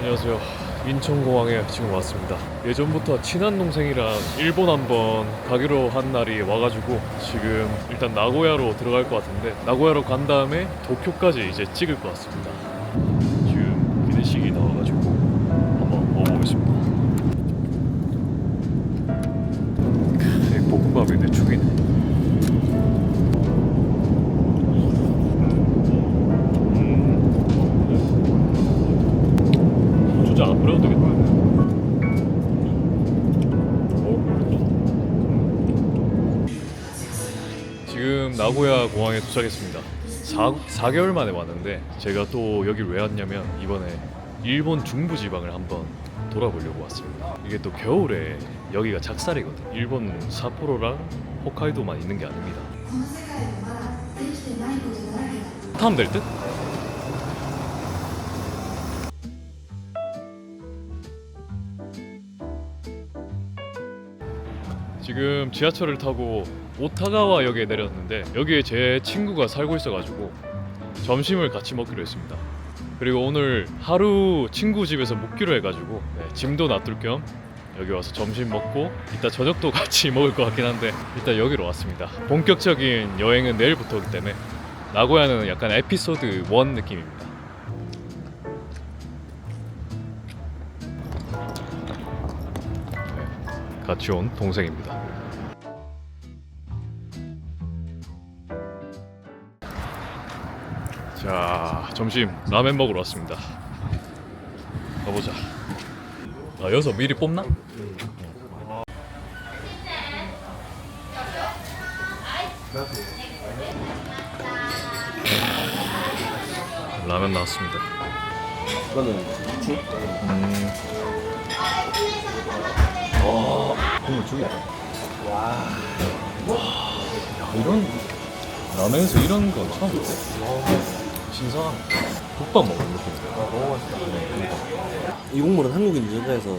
안녕하세요. 인천공항에 지금 왔습니다. 예전부터 친한 동생이랑 일본 한번 가기로 한 날이 와가지고 지금 일단 나고야로 들어갈 것 같은데 나고야로 간 다음에 도쿄까지 이제 찍을 것 같습니다. 지금 기내식이 나와가지고 한번 먹어보겠습니다. 크, 이 볶음밥인데 죽이네. 나고야 공항에 도착했습니다. 4, 4개월 만에 왔는데 제가 또 여길 왜 왔냐면 이번에 일본 중부 지방을 한번 돌아보려고 왔습니다. 이게 또 겨울에 여기가 작살이거든. 일본 사포로랑 홋카이도만 있는 게 아닙니다. 타면 될 듯? 지금 지하철을 타고 오타가와 역에 내렸는데 여기에 제 친구가 살고 있어가지고 점심을 같이 먹기로 했습니다. 그리고 오늘 하루 친구 집에서 묵기로 해가지고 네, 짐도 놔둘 겸 여기 와서 점심 먹고 이따 저녁도 같이 먹을 것 같긴 한데 일단 여기로 왔습니다. 본격적인 여행은 내일부터이기 때문에 나고야는 약간 에피소드 1 느낌입니다. 네, 같이 온 동생입니다. 점심 라멘 먹으러 왔습니다 가보자 아 여기서 미리 뽑나? 라면 나왔습니다 이거는 후추? 음. 와 국물 죽이다 와. 야 이런 라면에서 이런 건 처음 봤어 신선한 국밥 먹는 느낌이야 너무 맛있다. 이 국물은 한국인 여자에서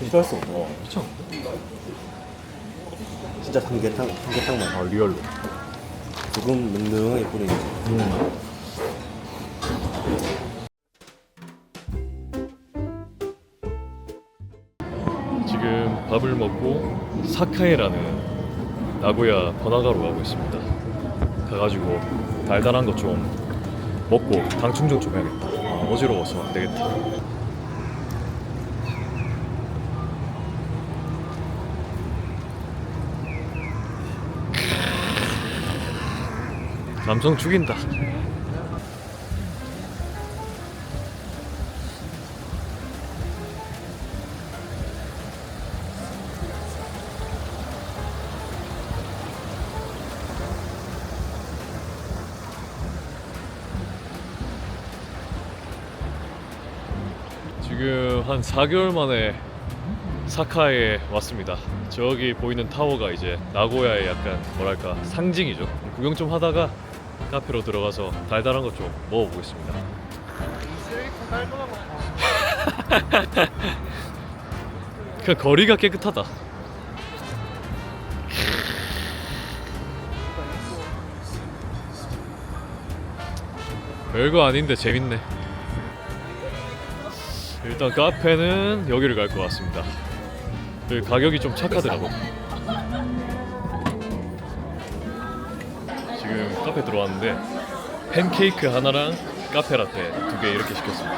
필요할 수 없다. 어 미쳤는데? 진짜 삼계탕, 삼계탕 맛. 아 리얼로 조금 맹맹하게 뿌리는 거. 음. 지금 밥을 먹고 사카에라는 나고야 번화가로 가고 있습니다. 가가지고 달달한 거좀 먹고 당 충전 좀 해야겠다. 아, 어지러워서 안 되겠다. 감성 죽인다. 한 4개월 만에 사카에 왔습니다. 저기 보이는 타워가 이제 나고야의 약간 뭐랄까 상징이죠. 구경 좀 하다가 카페로 들어가서 달달한 것 좀 먹어보겠습니다. 그 거리가 깨끗하다. 별거 아닌데 재밌네. 일단 카페는 여기를 갈 것 같습니다. 그 가격이 좀 착하더라고. 지금 카페 들어왔는데 팬케이크 하나랑 카페 라떼 두 개 이렇게 시켰습니다.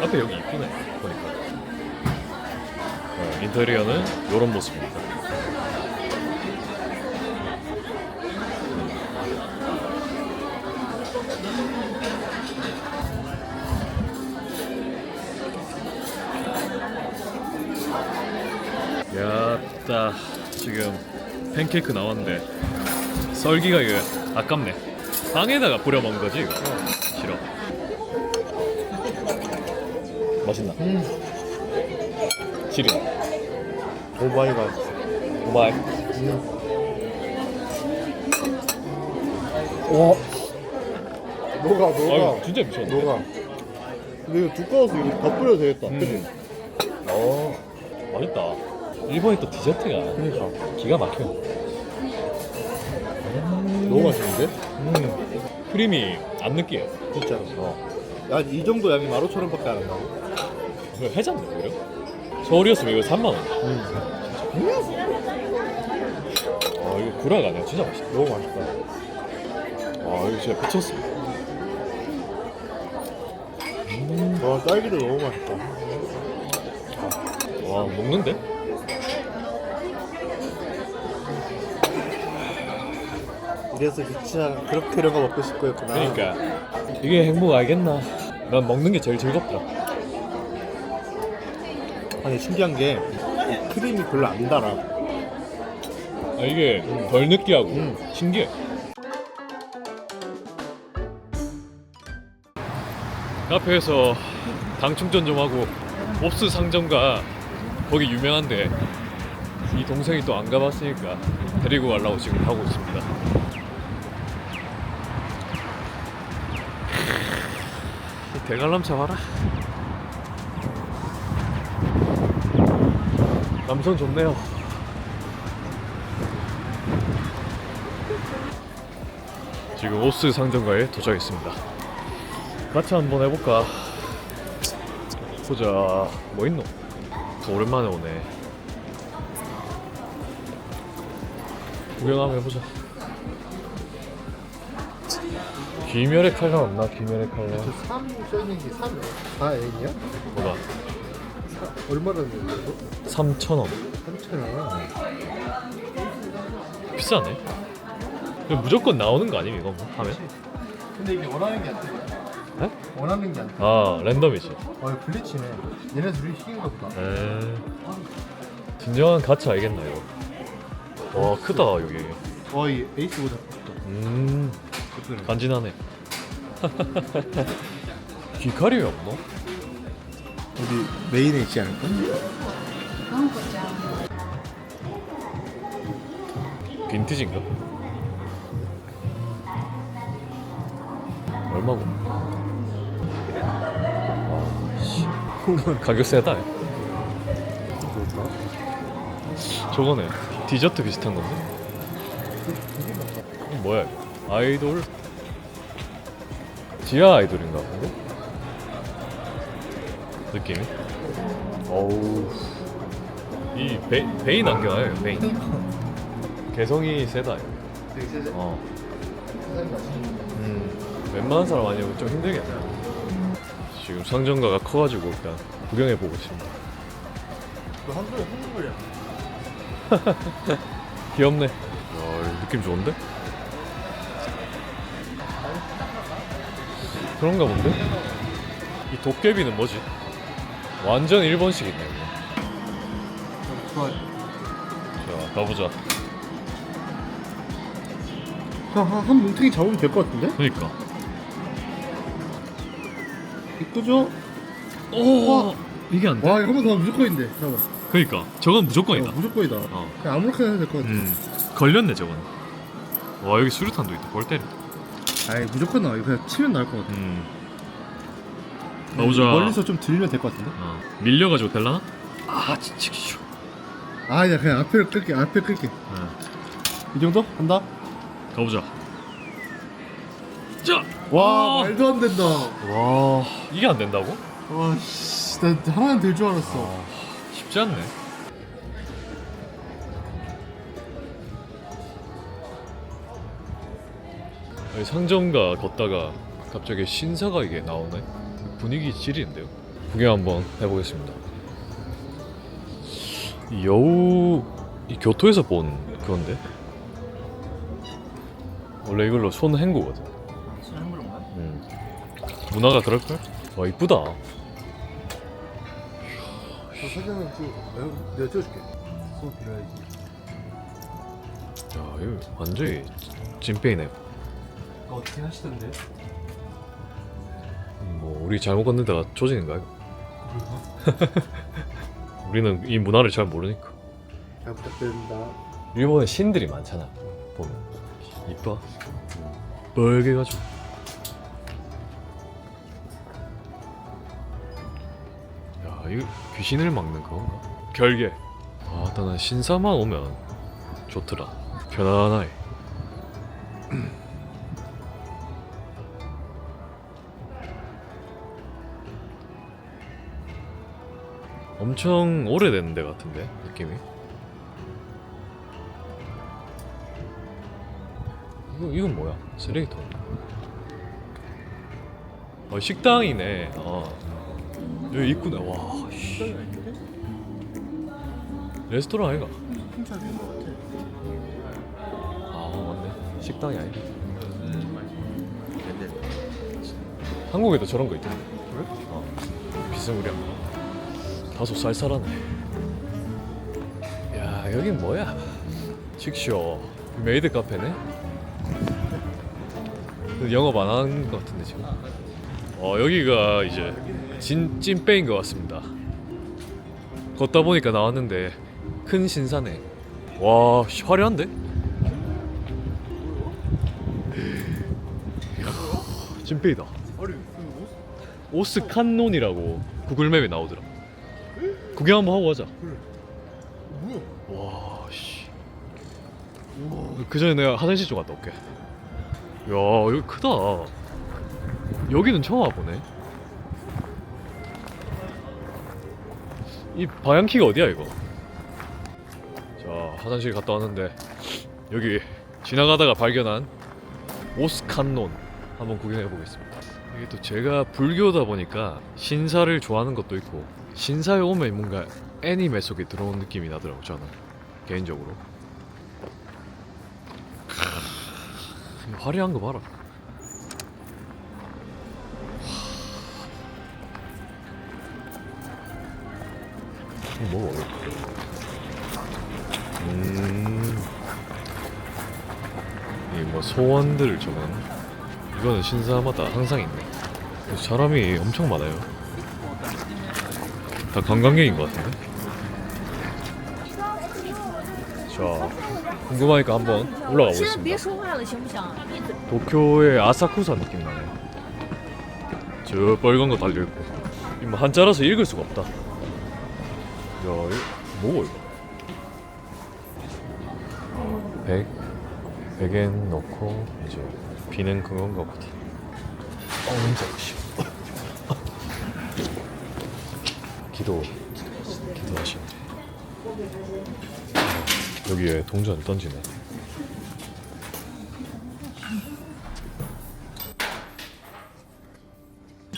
카페 여기 이쁘네 보니까. 어, 인테리어는 이런 모습입니다. 지금 팬케이크 나왔는데 썰기가 이거 아깝네 빵에다가 뿌려 먹는 거지 이거 싫어 맛있나? 지리 오바이가. 오마이 와. 녹아, 아 진짜 미쳤네 녹아. 근데 이거 두꺼워서 이거 더 뿌려도 되겠다. 음. 그지? 어 맛있다 일본이 또 디저트가 그러니까. 기가 막혀 너무 맛있는데? 음 크림이 안 느끼해요 진짜로. 어. 야, 이 정도 양이 마루처럼밖에 안 한다고? 이거 해장돼 오히려? 서울이었으면 이거 3만 원. 아 이거 구라가 아니야 진짜 맛있다. 너무 맛있다. 아 이거 진짜 미쳤어. 와 딸기도 너무 맛있다. 와 먹는데? 이래서 유치가 그렇게 이런 거 먹고 싶고 했구나. 그러니까 이게 행복 알겠나? 난 먹는 게 제일 즐겁다. 아니 신기한 게이 크림이 별로 안 달아. 아, 이게 덜 느끼하고 음. 신기해. 카페에서 당 충전 좀 하고 옵스 상점가 거기 유명한데 이 동생이 또 안 가봤으니까 데리고 가려고 지금 가고 있습니다. 대관람차 봐라. 남선 좋네요. 지금 오스 상점가에 도착했습니다. 같이 한번 해볼까? 보자. 뭐 있노? 또 오랜만에 오네. 구경 한번 해보자. 귀멸의 칼날 없나? 귀멸의 칼날. 3 써있는 게 3, 4N이야? 뭐가? 얼마라는 거죠? 3,000원. 3,000원. 비싸네. 이거 무조건 나오는 거 아님 이거 뭐 하면? 근데 이게 원하는 게 안 돼. 네? 원하는 게 안 돼. 아 랜덤이지. 어, 이거 블리치네. 얘네 둘이 시킨 거보다. 에... 진정한 가치 알겠나 이거. 와 크다 여기. 와, 이 에이스보다 크다. 음. 간지나네. 귀칼이 왜 없노? 우리 메인에 있지 않을까? 빈티지인가? 얼마고? 아 씨 가격 세다. 그럴까? 저거네 디저트 비슷한 건데? 이거 뭐야 이거? 아이돌? 지하 아이돌인가 본데? 느낌이? 어우 이 베, 베인 안경아요 베인 개성이 세다 이거. 되게 세세. 어. 세상이 맛있는 음, 웬만한 사람 아니면 좀 힘들겠네 지금 상점가가 커가지고 일단 구경해보고 있습니다 그 한국에 한국이야. 귀엽네. 야, 이거 느낌 좋은데? 그런가 본데? 이 도깨비는 뭐지? 완전 일본식 있네. 이거. 좋아. 자, 가보자. 한, 뭉탱이 잡으면 될 것 같은데? 그니까. 이쁘죠? 오, 이게 안 돼? 와, 이거 한번 더 하면 무조건 인데. 잠깐만. 그니까. 저건 무조건이다. 어, 무조건이다. 어. 그냥 아무렇게나 해도 될 것 같아. 음, 걸렸네, 저건. 와, 여기 수류탄도 있다. 골 때려. 아이, 무조건 나와. 이거 그냥 치면 나을 것 같아. 음. 가보자. 멀리서 좀 들면 될 것 같은데? 어. 밀려가지고 될라나? 아, 진짜. 슈. 아, 야, 그냥 앞에를 끌게. 앞에 끌게. 어. 이 정도? 간다? 가보자. 자! 와, 아. 말도 안 된다. 와 이게 안 된다고? 와, 씨. 나 하나는 될 줄 알았어. 아, 쉽지 않네. 아니, 상점가 걷다가 갑자기 신사가 이게 나오네. 분위기 지리는데요. 구경 한번 해보겠습니다. 이 여우 이 교토에서 본 그건데 원래 이걸로 손 헹구거든. 음. 문화가 그럴걸? 와 이쁘다. 저 사진은 그, 내가 찍어줄게. 수업 빌어야지. 야 이거 완전히 찐빼이네. 어떻게 하시던데? 뭐 우리 잘못 걷는다가 조진인가 이거? 우리는 이 문화를 잘 모르니까. 잘 부탁드립니다. 일본에 신들이 많잖아. 보면 이뻐. 빨개가지고. 야 이거 귀신을 막는 그건가? 결계. 아, 나는 신사만 오면 좋더라. 편안하게. 엄청 오래된 데 같은데 느낌이? 이거 이건 뭐야? 쓰레기통. 어 식당이네. 어. 여기 있구나. 와 씨. 레스토랑 아이가? 아 맞네. 식당이 아니네. 한국에도 저런 거 있던데. 그래? 어. 비스무리한 거 다소 쌀쌀하네. 야 여긴 뭐야? 식쇼 메이드 카페네? 근데 영업 안 하는 것 같은데 지금? 어 여기가 이제 진 찐빼인 것 같습니다. 걷다 보니까 나왔는데 큰 신사네. 와 씨, 화려한데? 이야, 찐빼이다. 오스? 칸논이라고 구글맵에 나오더라 구경 한번 하고 가자 뭐야? 와 씨. 그 전에 내가 화장실 좀 갔다 올게. 야 여기 크다. 여기는 처음 와보네. 이 방향키가 어디야 이거? 자 화장실 갔다 왔는데 여기 지나가다가 발견한 오스칸논 한번 구경해 보겠습니다. 이게 또 제가 불교다 보니까 신사를 좋아하는 것도 있고 신사에 오면 뭔가 애니메 속에 들어온 느낌이 나더라고 저는 개인적으로. 크, 이 화려한 거 봐라. 이거 먹어. 음. 이뭐 소원들 적은 이거는 신사마다 항상 있네. 사람이 엄청 많아요. 다 관광객인 것 같은데? 자, 궁금하니까 한번 올라가 보겠습니다. 도쿄의 아사쿠사 느낌 나네요. 저 빨간 거 달려있고. 이뭐 한자라서 읽을 수가 없다. 야, 이 뭐고 이거? 백, 백엔 넣고 이제 비는 그건가 보다. 어, 왠지 기도 기도하시네. 어, 여기에 동전 던지네.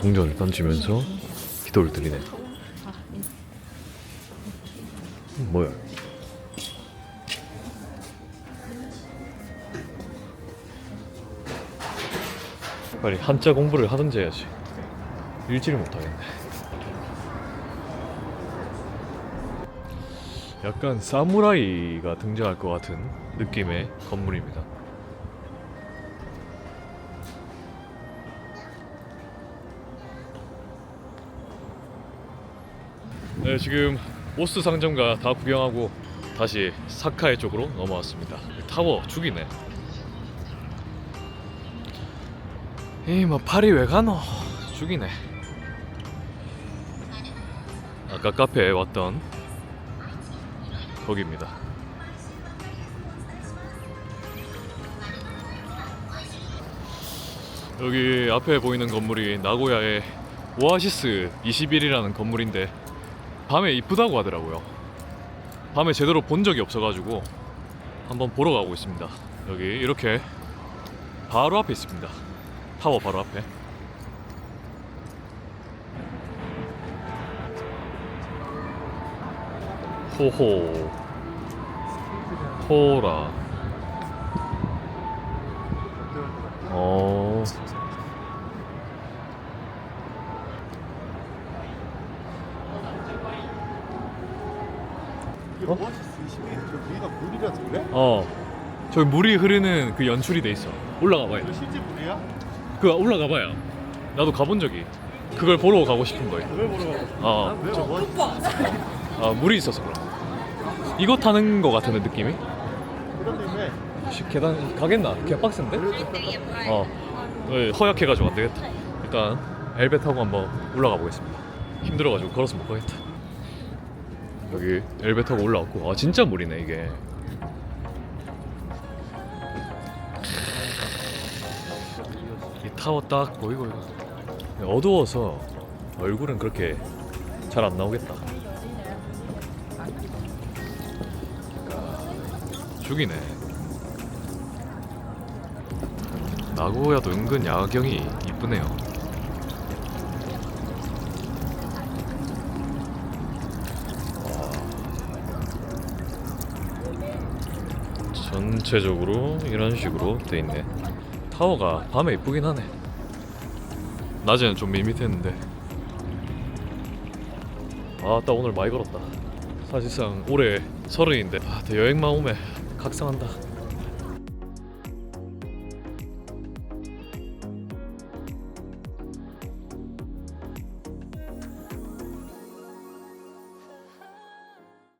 동전을 던지면서 기도를 드리네. 음, 뭐야? 빨리 한자 공부를 하든지 해야지. 읽지를 못하겠네. 약간 사무라이가 등장할 것 같은 느낌의 건물입니다. 네, 지금 오스 상점가 다 구경하고 다시 사카이 쪽으로 넘어왔습니다. 타워 죽이네. 에이 뭐 파리 왜 가노? 죽이네. 아까 카페에 왔던 거기입니다. 여기 앞에 보이는 건물이 나고야의 오아시스 21이라는 건물인데 밤에 이쁘다고 하더라고요. 밤에 제대로 본 적이 없어가지고 한번 보러 가고 있습니다. 여기 이렇게 바로 앞에 있습니다. 타워 바로 앞에. 호호 호라 어 이게 오아시스 20에 저 위가 물이라서 그래? 어. 저기 물이 흐르는 그 연출이 돼 있어. 올라가 봐요. 이거 실제 물이야? 그 올라가 봐요. 나도 가본 적이. 그걸 보러 가고 싶은 거예요. 왜 보러 가고 어. 왜 오아시스 아 물이 있어서 그럼. 이거 타는 거 같은데 느낌이? 씨, 계단 가겠나? 개빡센데? 어. 허약해가지고 안 되겠다. 일단 엘베 타고 한번 올라가 보겠습니다. 힘들어가지고 걸어서 못 가겠다. 여기 엘베 타고 올라왔고, 아 진짜 물이네 이게. 이 타워 딱 보이고 어두워서 얼굴은 그렇게 잘 안 나오겠다. 그러니까 죽이네. 나고야도 은근 야경이 이쁘네요. 전체적으로 이런 식으로 돼 있네. 타워가 밤에 이쁘긴 하네. 낮에는 좀 밋밋했는데. 아따 오늘 많이 걸었다. 사실상 올해 서른인데 아, 여행만 오면 각성한다.